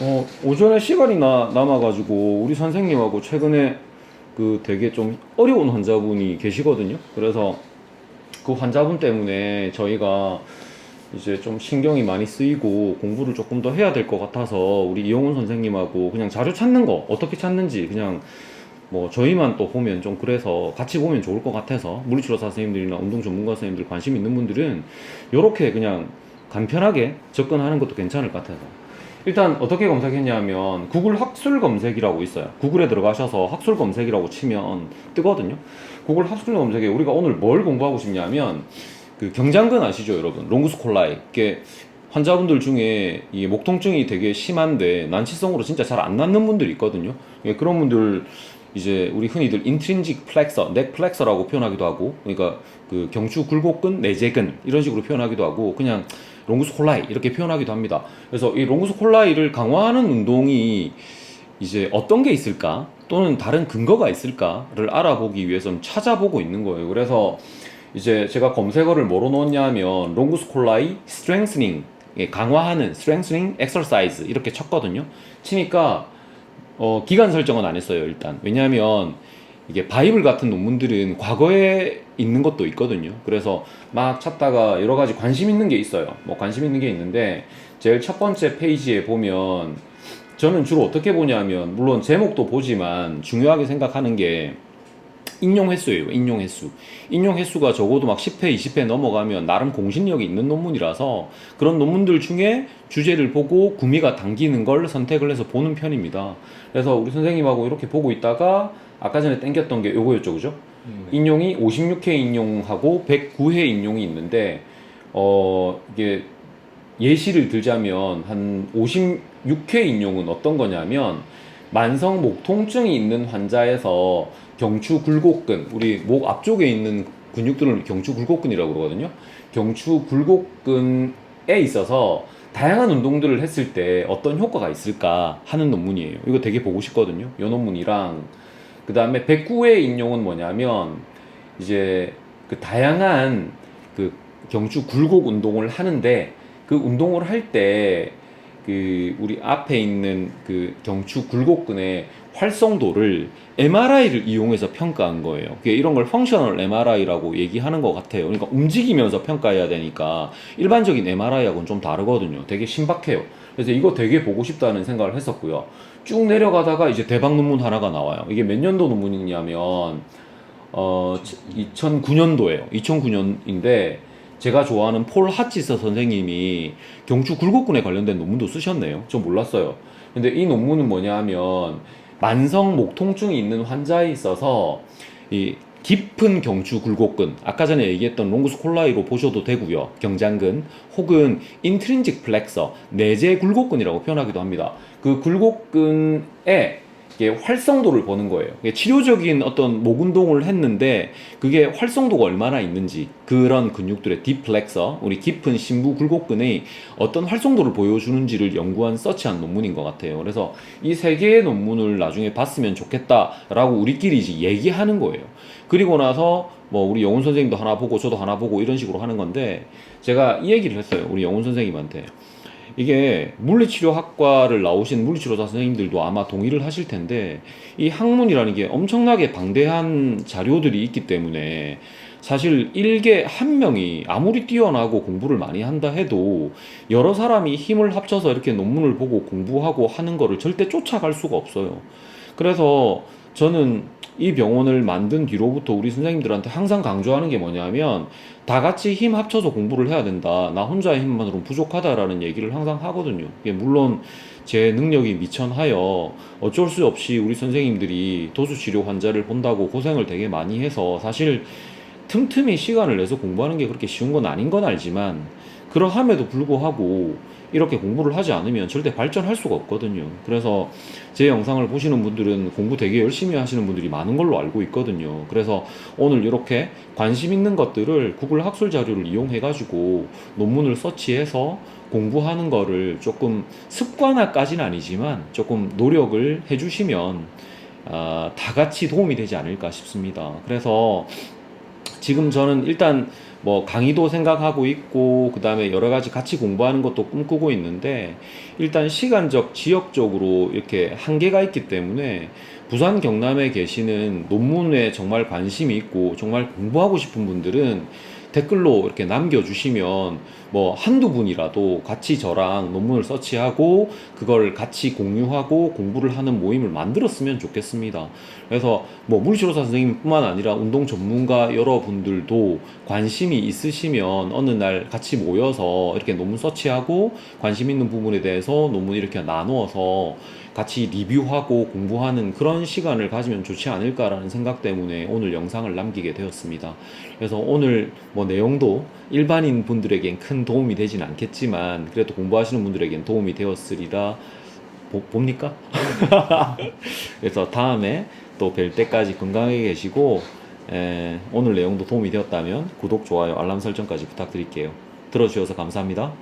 어, 오전에 시간이 나, 남아가지고 우리 선생님하고 최근에 그 되게 좀 어려운 환자분이 계시거든요. 그래서 그 환자분 때문에 저희가 이제 좀 신경이 많이 쓰이고 공부를 조금 더 해야 될 것 같아서 우리 이용훈 선생님하고 그냥 자료 찾는 거 어떻게 찾는지 그냥 뭐 저희만 또 보면 좀 그래서 같이 보면 좋을 것 같아서 물리치료사 선생님들이나 운동 전문가 선생님들 관심 있는 분들은 이렇게 그냥 간편하게 접근하는 것도 괜찮을 것 같아서 일단 어떻게 검색했냐면 구글 학술 검색이라고 있어요. 구글에 들어가셔서 학술 검색이라고 치면 뜨거든요. 구글 학술 검색에 우리가 오늘 뭘 공부하고 싶냐면 그 경장근 아시죠, 여러분? 롱구스 콜라이. 이게 환자분들 중에 이 목통증이 되게 심한데 난치성으로 진짜 잘 안 낫는 분들이 있거든요. 예, 그런 분들 이제 우리 흔히들 인트린직 플렉서, 넥 플렉서라고 표현하기도 하고, 그러니까 그 경추 굴곡근, 내재근 이런 식으로 표현하기도 하고, 그냥 롱구스 콜라이 이렇게 표현하기도 합니다. 그래서 이 롱구스 콜라이를 강화하는 운동이 이제 어떤 게 있을까 또는 다른 근거가 있을까를 알아보기 위해서 좀 찾아보고 있는 거예요. 그래서 이제 제가 검색어를 뭐로 넣었냐면 롱구스 콜라이 스트렝스닝 예, 강화하는 스트렝스닝 엑서사이즈 이렇게 쳤거든요. 치니까 어, 기간 설정은 안 했어요, 일단. 왜냐하면 이게 바이블 같은 논문들은 과거에 있는 것도 있거든요. 그래서 막 찾다가 여러 가지 관심 있는 게 있어요. 뭐 관심 있는 게 있는데 제일 첫 번째 페이지에 보면 저는 주로 어떻게 보냐면 물론 제목도 보지만 중요하게 생각하는 게 인용 횟수예요. 인용 횟수. 인용 횟수가 적어도 막 10회, 20회 넘어가면 나름 공신력이 있는 논문이라서 그런 논문들 중에 주제를 보고 구미가 당기는 걸 선택을 해서 보는 편입니다. 그래서 우리 선생님하고 이렇게 보고 있다가 아까 전에 땡겼던 게 요거였죠, 그죠? 인용이 56회 인용하고 109회 인용이 있는데 어 이게 예시를 들자면 한 56회 인용은 어떤 거냐면 만성 목 통증이 있는 환자에서 경추 굴곡근 우리 목 앞쪽에 있는 근육들을 경추 굴곡근이라고 그러거든요. 경추 굴곡근에 있어서 다양한 운동들을 했을 때 어떤 효과가 있을까 하는 논문이에요. 이거 되게 보고 싶거든요. 이 논문이랑 그 다음에 109회 인용은 뭐냐면 이제 그 다양한 그 경추 굴곡 운동을 하는데 그 운동을 할 때 그 우리 앞에 있는 그 경추 굴곡근의 활성도를 MRI를 이용해서 평가한 거예요. 이런 걸 펑셔널 MRI라고 얘기하는 것 같아요. 그러니까 움직이면서 평가해야 되니까 일반적인 MRI하고는 좀 다르거든요. 되게 신박해요. 그래서 이거 되게 보고 싶다는 생각을 했었고요. 쭉 내려가다가 이제 대박 논문 하나가 나와요. 이게 몇 년도 논문이냐면 어 2009년도예요. 2009년인데 제가 좋아하는 폴 하치스 선생님이 경추 굴곡근에 관련된 논문도 쓰셨네요. 전 몰랐어요. 근데 이 논문은 뭐냐 하면 만성 목 통증이 있는 환자에 있어서 이 깊은 경추 굴곡근 아까 전에 얘기했던 롱구스 콜라이로 보셔도 되고요. 경장근 혹은 인트린직 플렉서 내재 굴곡근이라고 표현하기도 합니다. 그 굴곡근에 이게 활성도를 보는 거예요. 치료적인 어떤 목 운동을 했는데 그게 활성도가 얼마나 있는지 그런 근육들의 딥플렉서 우리 깊은 심부 굴곡근의 어떤 활성도를 보여주는지를 연구한 서치한 논문인 것 같아요. 그래서 이 세 개의 논문을 나중에 봤으면 좋겠다라고 우리끼리 이제 얘기하는 거예요. 그리고 나서 뭐 우리 영훈 선생님도 하나 보고 저도 하나 보고 이런 식으로 하는 건데 제가 이 얘기를 했어요. 우리 영훈 선생님한테. 이게 물리치료학과를 나오신 물리치료사 선생님들도 아마 동의를 하실 텐데 이 학문이라는 게 엄청나게 방대한 자료들이 있기 때문에 사실 일개 한 명이 아무리 뛰어나고 공부를 많이 한다 해도 여러 사람이 힘을 합쳐서 이렇게 논문을 보고 공부하고 하는 거를 절대 쫓아갈 수가 없어요. 그래서 저는 이 병원을 만든 뒤로부터 우리 선생님들한테 항상 강조하는 게 뭐냐면 다 같이 힘 합쳐서 공부를 해야 된다. 나 혼자의 힘만으로는 부족하다라는 얘기를 항상 하거든요. 물론 제 능력이 미천하여 어쩔 수 없이 우리 선생님들이 도수치료 환자를 본다고 고생을 되게 많이 해서 사실 틈틈이 시간을 내서 공부하는 게 그렇게 쉬운 건 아닌 건 알지만 그러함에도 불구하고 이렇게 공부를 하지 않으면 절대 발전할 수가 없거든요. 그래서 제 영상을 보시는 분들은 공부 되게 열심히 하시는 분들이 많은 걸로 알고 있거든요. 그래서 오늘 이렇게 관심 있는 것들을 구글 학술 자료를 이용해 가지고 논문을 서치해서 공부하는 거를 조금 습관화까지는 아니지만 조금 노력을 해 주시면 아, 다 같이 도움이 되지 않을까 싶습니다. 그래서 지금 저는 일단 뭐 강의도 생각하고 있고 그 다음에 여러 가지 같이 공부하는 것도 꿈꾸고 있는데 일단 시간적 지역적으로 이렇게 한계가 있기 때문에 부산 경남에 계시는 논문에 정말 관심이 있고 정말 공부하고 싶은 분들은 댓글로 이렇게 남겨주시면 뭐 한두 분이라도 같이 저랑 논문을 서치하고 그걸 같이 공유하고 공부를 하는 모임을 만들었으면 좋겠습니다. 그래서 뭐 물리치료사 선생님뿐만 아니라 운동 전문가 여러분들도 관심이 있으시면 어느 날 같이 모여서 이렇게 논문 서치하고 관심 있는 부분에 대해서 논문 이렇게 나누어서 같이 리뷰하고 공부하는 그런 시간을 가지면 좋지 않을까라는 생각 때문에 오늘 영상을 남기게 되었습니다. 그래서 오늘 뭐 내용도 일반인 분들에겐 큰 도움이 되진 않겠지만 그래도 공부하시는 분들에겐 도움이 되었으리라 보- 봅니까? 그래서 다음에 또 뵐 때까지 건강하게 계시고 에, 오늘 내용도 도움이 되었다면 구독, 좋아요, 알람 설정까지 부탁드릴게요. 들어주셔서 감사합니다.